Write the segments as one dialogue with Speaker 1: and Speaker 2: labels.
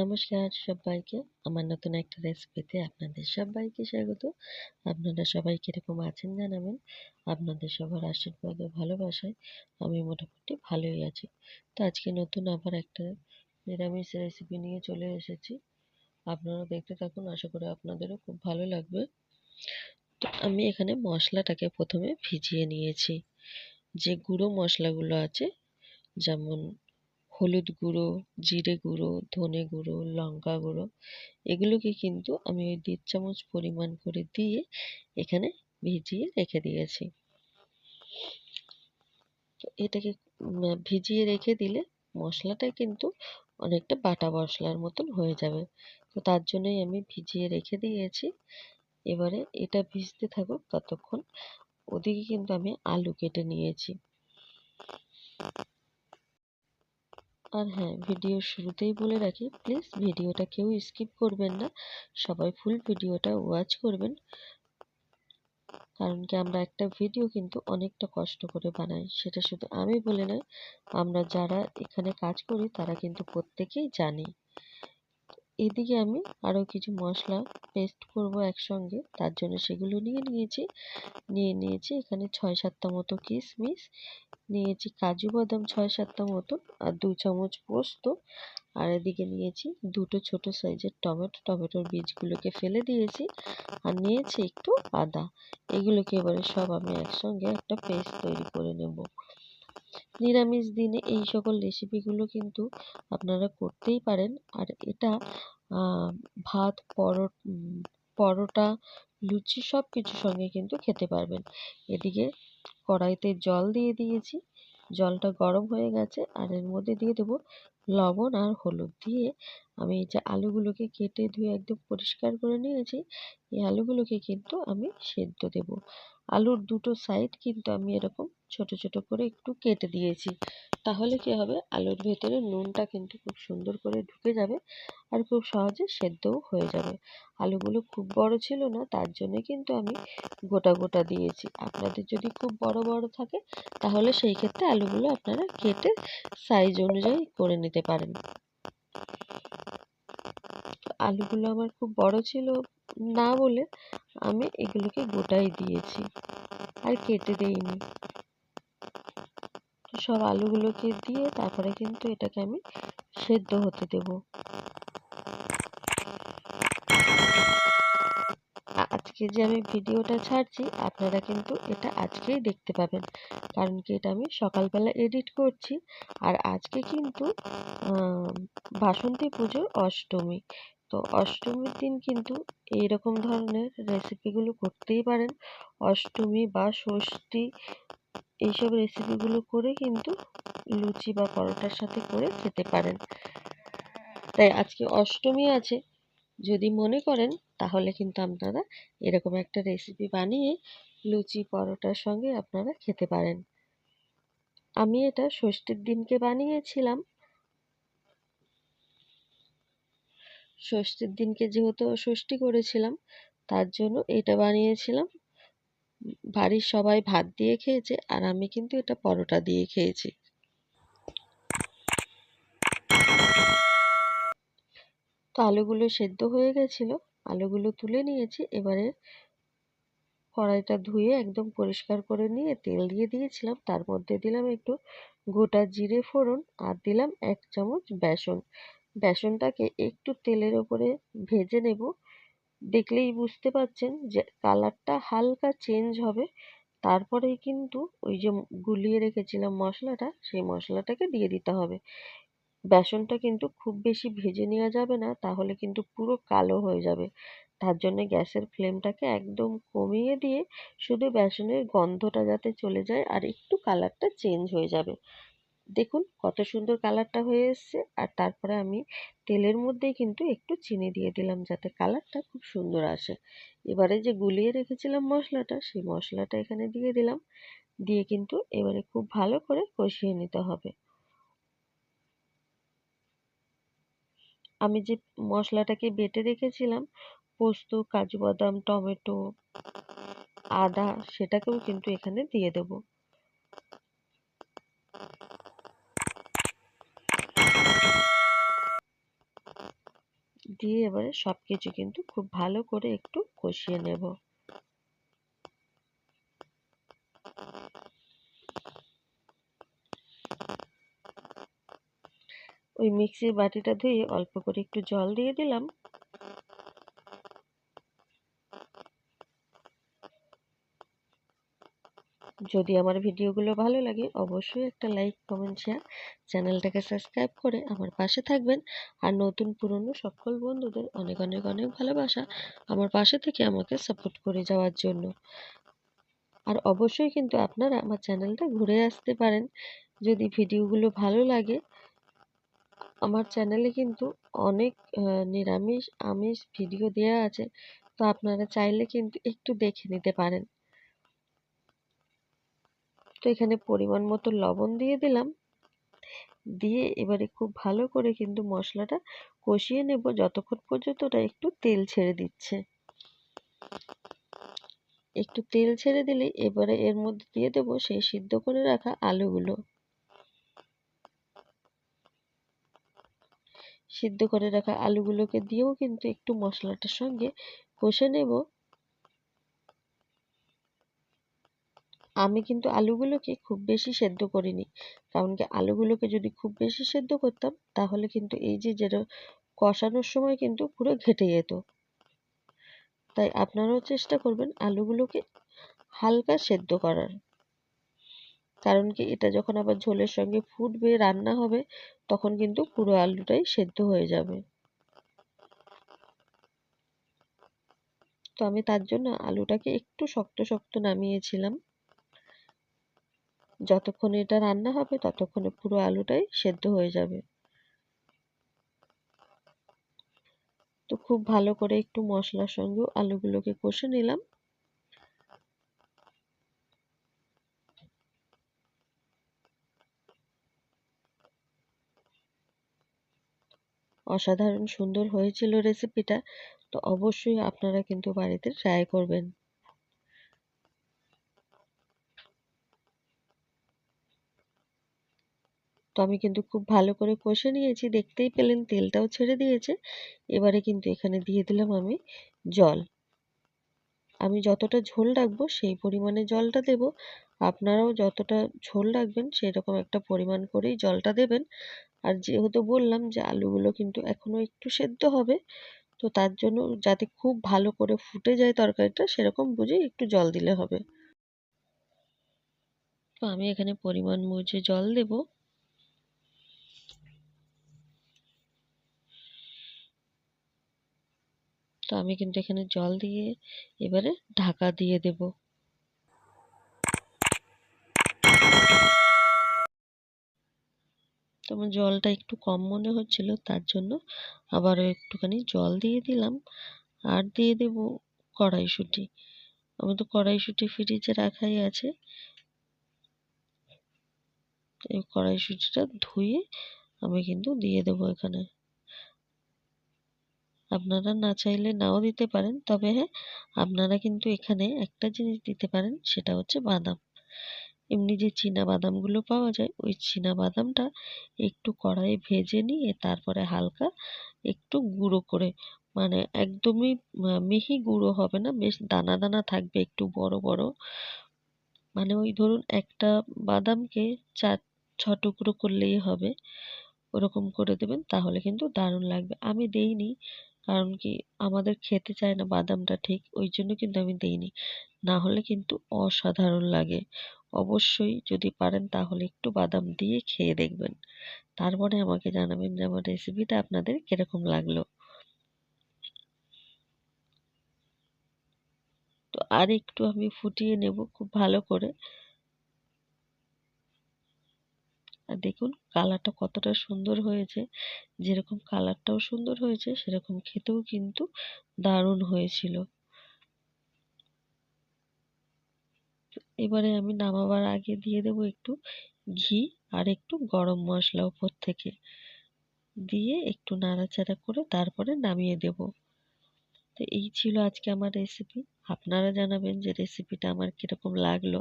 Speaker 1: নমস্কার সবাইকে। আমার নতুন একটা রেসিপিতে আপনাদের সবাইকে স্বাগত। আপনারা সবাই কীরকম আছেন জানাবেন? আপনাদের সবার আশীর্বাদ ও ভালোবাসায় আমি মোটামুটি ভালোই আছি। তো আজকে নতুন আবার একটা নিরামিষ রেসিপি নিয়ে চলে এসেছি। আপনারা দেখতে থাকুন, আশা করি আপনাদেরও খুব ভালো লাগবে। তো আমি এখানে মশলাটাকে প্রথমে ভিজিয়ে নিয়েছি। যে গুঁড়ো মশলাগুলো আছে, যেমন হলুদ গুঁড়ো, জিরে গুঁড়ো, ধনে গুঁড়ো, লঙ্কা গুঁড়ো, এগুলোকে কিন্তু আমি ওই দেড় চামচ পরিমাণ করে দিয়ে এখানে ভিজিয়ে রেখে দিয়েছি। তো এটাকে ভিজিয়ে রেখে দিলে মশলাটা কিন্তু অনেকটা বাটা মশলার মতন হয়ে যাবে। তো তার জন্যই আমি ভিজিয়ে রেখে দিয়েছি। এবারে এটা ভিজতে থাকুক ততক্ষণ। ওদিকে কিন্তু আমি আলু কেটে নিয়েছি। আর হ্যাঁ ভিডিওর শুরুতেই বলে রাখি প্লিজ ভিডিওটা কেউ স্কিপ করবেন না। সবাই ফুল ভিডিওটা ওয়াচ করবেন। কারণ কি আমরা একটা ভিডিও কিন্তু অনেকটা কষ্ট করে বানাই, সেটা শুধু আমি বলে নয়, আমরা যারা এখানে কাজ করি তারা কিন্তু প্রত্যেকেই জানি। এদিকে আমি আরও কিছু মশলা পেস্ট করব একসঙ্গে। তার জন্য সেগুলো নিয়ে নিয়েছি। নিয়ে নিয়েছি এখানে ছয় সাতটা মতো কিশমিশ নিয়েছি কাজু বাদাম ছয় সাতটা মতো আর দু চামচ পোস্ত। আর এদিকে নিয়েছি দুটো ছোট সাইজের টমেটো। টমেটোর বীজগুলোকে ফেলে দিয়েছি আর নিয়েছি একটু আদা। এগুলোকে এবারে সব আমি একসঙ্গে একটা পেস্ট তৈরি করে নেব। নিরামিষ দিনে এই সকল রেসিপিগুলো কিন্তু আপনারা করতেই পারেন। আর এটা ভাত, পরোটা লুচি সব কিছুর সঙ্গে কিন্তু খেতে পারবেন। এদিকে কড়াইতে জল দিয়ে দিয়েছি। জলটা গরম হয়ে গেছে। আর এর মধ্যে দিয়ে দেবো লবণ আর হলুদ দিয়ে আমি এই যে আলুগুলোকে কেটে ধুয়ে একদম পরিষ্কার করে নিয়েছি, এই আলুগুলোকে কিন্তু আমি সেদ্ধ দেব। আলুর দুটো সাইড কিন্তু আমি এরকম ছোট ছোট করে একটু কেটে দিয়েছি। তাহলে কি হবে? আলুর ভেতরে নুনটা কিন্তু খুব সুন্দর করে ঢুকে যাবে আর খুব সহজে সেদ্ধও হয়ে যাবে। আলুগুলো খুব বড় ছিল না, তার জন্য কিন্তু আমি গোটা গোটা দিয়েছি। আপনাদের যদি খুব বড় বড় থাকে, তাহলে সেই ক্ষেত্রে আলুগুলো আপনারা কেটে সাইজ অনুযায়ী করে নিতে পারেন। আলুগুলো আমার খুব বড় ছিল না বলে আমি এগুলোকে গোটাই দিয়েছি আর কেটে দেইনি। সব আলুগুলোকে দিয়ে তারপরে কিন্তু এটাকে আমি সেদ্ধ হতে দেব। আজকে যে আমি ভিডিওটা ছাড়ছি, আপনারা কিন্তু এটা আজকেই দেখতে পাবেন। কারণ কি এটা আমি সকালবেলা এডিট করছি। আর আজকে কিন্তু বাসন্তী পুজোর অষ্টমী। তো অষ্টমীর দিন কিন্তু এইরকম ধরনের রেসিপিগুলো করতেই পারেন। অষ্টমী বা ষষ্ঠী এইসব রেসিপিগুলো করে কিন্তু লুচি বা পরোটার সাথে করে খেতে পারেন। তাই আজকে অষ্টমী আছে, যদি মনে করেন তাহলে কিন্তু আপনারা এরকম একটা রেসিপি বানিয়ে লুচি, পরোটার সঙ্গে আপনারা খেতে পারেন। আমি এটা ষষ্ঠীর দিনকে বানিয়েছিলাম। ষষ্ঠীর দিনকে যেহেতু ষষ্ঠী করেছিলাম, তার জন্য এটা বানিয়েছিলাম। বাড়ির সবাই ভাত দিয়ে খেয়েছে আর আমি কিন্তু এটা পরোটা দিয়ে খেয়েছি। তো আলুগুলো সেদ্ধ হয়ে গেছিল, আলুগুলো তুলে নিয়েছি, এবারে কড়াইটা ধুয়ে একদম পরিষ্কার করে নিয়ে তেল দিয়ে দিয়েছিলাম, তার মধ্যে দিলাম একটু গোটা জিরে ফোড়ন আর দিলাম এক চামচ বেসন। বেসনটাকে একটু তেলের ওপরে ভেজে নেব। দেখলেই বুঝতে পারছেন যে কালারটা হালকা চেঞ্জ হবে। তারপরেই কিন্তু ওই যে গুলিয়ে রেখেছিলাম মশলাটা, সেই মশলাটাকে দিয়ে দিতে হবে। বেসনটা কিন্তু খুব বেশি ভেজে নেওয়া যাবে না, তাহলে কিন্তু পুরো কালো হয়ে যাবে। তার জন্য গ্যাসের ফ্লেমটাকে একদম কমিয়ে দিয়ে শুধু বেসনের গন্ধটা যাতে চলে যায় আর একটু কালারটা চেঞ্জ হয়ে যাবে। দেখুন কত সুন্দর কালারটা হয়ে এসছে। আর তারপরে আমি তেলের মধ্যেই কিন্তু একটু চিনি দিয়ে দিলাম যাতে কালারটা খুব সুন্দর আসে। এবারে যে গুলিয়ে রেখেছিলাম মশলাটা, সেই মশলাটা এখানে দিয়ে দিলাম। দিয়ে কিন্তু এবারে খুব ভালো করে কষিয়ে নিতে হবে। আমি যে মশলাটাকে বেটে রেখেছিলাম, পোস্ত, কাজু বাদাম, টমেটো, আদা, সেটাকেও কিন্তু এখানে দিয়ে দেবো। দিয়ে এবারে সব কিছু কিন্তু খুব ভালো করে একটু কষিয়ে নেব। ওই মিক্সির বাটিটা ধুয়ে অল্প করে একটু জল দিয়ে দিলাম। যদি আমার ভিডিওগুলো ভালো লাগে, অবশ্যই একটা লাইক কমেন্ট শেয়ার চ্যানেলটাকে সাবস্ক্রাইব করে আমার পাশে থাকবেন। আর নতুন পুরনো সকল বন্ধুদের অনেক অনেক অনেক ভালোবাসা আমার পাশে থেকে আমাকে সাপোর্ট করে যাওয়ার জন্য। আর অবশ্যই কিন্তু আপনারা আমার চ্যানেলটা ঘুরে আসতে পারেন। যদি ভিডিওগুলো ভালো লাগে, আমার চ্যানেলে কিন্তু অনেক নিরামিষ, আমিষ ভিডিও দেওয়া আছে। তো আপনারা চাইলে কিন্তু একটু দেখে নিতে পারেন। তো এখানে পরিমাণ মতো লবণ দিয়ে দিলাম। দিয়ে এবারে খুব ভালো করে কিন্তু মশলাটা কষিয়ে নেব। যতক্ষণ পর্যন্ত ওটা একটু তেল ছেড়ে দিচ্ছে। একটু তেল ছেড়ে দিলে এবারে এর মধ্যে দিয়ে দেবো সেই সিদ্ধ করে রাখা আলুগুলো। সিদ্ধ করে রাখা আলুগুলোকে দিয়েও কিন্তু একটু মশলাটার সঙ্গে কষে নেব। আমি কিন্তু আলুগুলোকে খুব বেশি সেদ্ধ করিনি। কারণ কি, আলুগুলোকে যদি খুব বেশি সেদ্ধ করতাম, তাহলে কিন্তু এই যে, যেটা কষানোর সময় কিন্তু পুরো ঘেটে যেত। তাই আপনারাও চেষ্টা করবেন আলুগুলোকে হালকা সেদ্ধ করার। কারণ কি, এটা যখন আবার ঝোলের সঙ্গে ফুটবে, রান্না হবে, তখন কিন্তু পুরো আলুটাই সেদ্ধ হয়ে যাবে। তো আমি তার জন্য আলুটাকে একটু শক্ত শক্ত নামিয়েছিলাম। যতক্ষণ এটা রান্না হবে, ততক্ষণে পুরো আলুটাই সেদ্ধ হয়ে যাবে। তো খুব ভালো করে একটু মশলার সঙ্গে আলুগুলোকে কষে নিলাম। অসাধারণ সুন্দর হয়েছিল রেসিপিটা তো অবশ্যই আপনারা কিন্তু বাড়িতে ট্রাই করবেন। তো আমি কিন্তু খুব ভালো করে কষে নিয়েছি, দেখতেই পেলেন তেলটাও ছেড়ে দিয়েছে। এবারে কিন্তু এখানে দিয়ে দিলাম আমি জল। আমি যতটা ঝোল রাখব সেই পরিমাণে জলটা দেব। আপনারাও যতটা ঝোল রাখবেন সেরকম একটা পরিমাণ করেই জলটা দেবেন। আর যেহেতু বললাম যে আলুগুলো কিন্তু এখনও একটু সেদ্ধ হবে, তো তার জন্য যাতে খুব ভালো করে ফুটে যায় তরকারিটা সেরকম বুঝে একটু জল দিলে হবে। তো আমি এখানে পরিমাণ বুঝে জল দেব আমি কিন্তু এখানে জল দিয়ে এবারে ঢাকা দিয়ে দেব। তো আমার জলটা একটু কম মনে হচ্ছিল, তার জন্য আবারও একটুখানি জল দিয়ে দিলাম। আর দিয়ে দেব কড়াইশুঁটি। আমি তো কড়াইশুঁটি ফ্রিজে রাখাই আছে। এই কড়াইশুঁটিটা ধুয়ে আমি কিন্তু দিয়ে দেবো এখানে। আপনারা না চাইলে নাও দিতে পারেন। তবে হ্যাঁ আপনারা কিন্তু এখানে একটা জিনিস দিতে পারেন, সেটা হচ্ছে বাদাম। এমনি যে চীনা বাদামগুলো পাওয়া যায়, ওই চীনা বাদামটা একটু কড়াইয়ে ভেজে নিয়ে তারপরে হালকা একটু গুঁড়ো করে মানে একদমই মিহি গুঁড়ো হবে না, বেশ দানা দানা থাকবে একটু বড় বড়। মানে ওই ধরুন একটা বাদামকে চার, ছ টুকরো করলেই হবে, ওরকম করে দেবেন, তাহলে কিন্তু দারুণ লাগবে। আমি দেইনি কারণ কি আমাদের খেতে চায় না বাদামটা ঠিক, ওই জন্য কিন্তু আমি দেইনি। না হলে কিন্তু অসাধারণ লাগে। অবশ্যই যদি পারেন তাহলে একটু বাদাম দিয়ে খেয়ে দেখবেন। তারপরে আমাকে জানাবেন যে আমার রেসিপিটা আপনাদের কীরকম লাগল। তো আর একটু আমি ফুটিয়ে নেব খুব ভালো করে। আর দেখুন কালারটা কতটা সুন্দর হয়েছে। যেরকম কালারটাও সুন্দর হয়েছে, সেরকম খেতেও কিন্তু দারুণ হয়েছিল। এবারে আমি নামাবার আগে দিয়ে দেবো একটু ঘি আর একটু গরম মশলা উপর থেকে। দিয়ে একটু নাড়াচাড়া করে তারপরে নামিয়ে দেব। তো এই ছিল আজকে আমার রেসিপি আপনারা জানাবেন যে রেসিপিটা আমার কীরকম লাগল।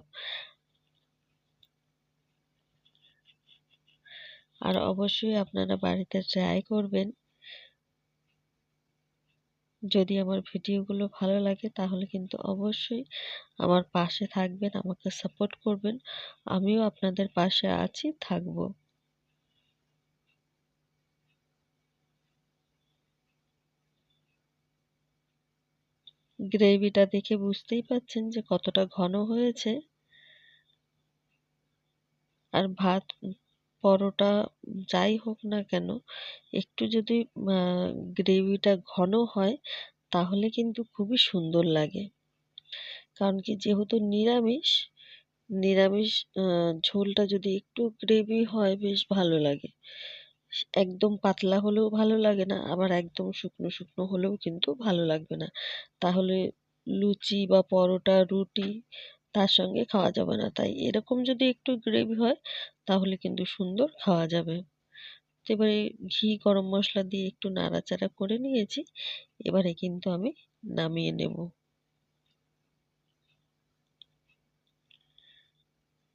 Speaker 1: আর অবশ্যই আপনারা বাড়িতে ট্রাই করবেন। যদি আমার ভিডিওগুলো ভালো লাগে তাহলে কিন্তু অবশ্যই আমার পাশে থাকবেন, আমাকে সাপোর্ট করবেন। আমিও আপনাদের পাশে আছি, থাকব। গ্রেভিটা দেখে বুঝতেই পাচ্ছেন যে কতটা ঘন হয়েছে। আর ভাত পরোটা যাই হোক না কেন, একটু যদি গ্রেভিটা ঘন হয় তাহলে কিন্তু খুবই সুন্দর লাগে। কারণ কি যেহেতু নিরামিষ নিরামিষ ঝোলটা যদি একটু গ্রেভি হয় বেশ ভালো লাগে। একদম পাতলা হলেও ভালো লাগে না, আবার একদম শুকনো শুকনো হলেও কিন্তু ভালো লাগবে না। তাহলে লুচি বা পরোটা, রুটি তার সঙ্গে খাওয়া যাবে না। তাই এরকম যদি একটু গ্রেভি হয় তাহলে কিন্তু সুন্দর খাওয়া যাবে। এবারে ঘি, গরম মশলা দিয়ে একটু নাড়াচাড়া করে নিয়েছি। এবারে কিন্তু আমি নামিয়ে নেব।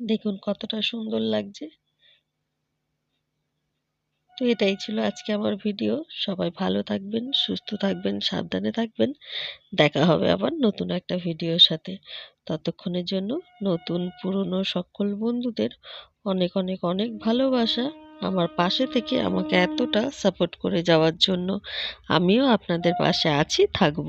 Speaker 1: দেখুন কতটা সুন্দর লাগছে। তো এটাই ছিল আজকে আমার ভিডিও। সবাই ভালো থাকবেন, সুস্থ থাকবেন, সাবধানে থাকবেন। দেখা হবে আবার নতুন একটা ভিডিওর সাথে। ততক্ষণের জন্য নতুন, পুরনো সকল বন্ধুদের অনেক অনেক অনেক ভালোবাসা আমার পাশে থেকে আমাকে এতটা সাপোর্ট করে যাওয়ার জন্য আমিও আপনাদের পাশে আছি, থাকব।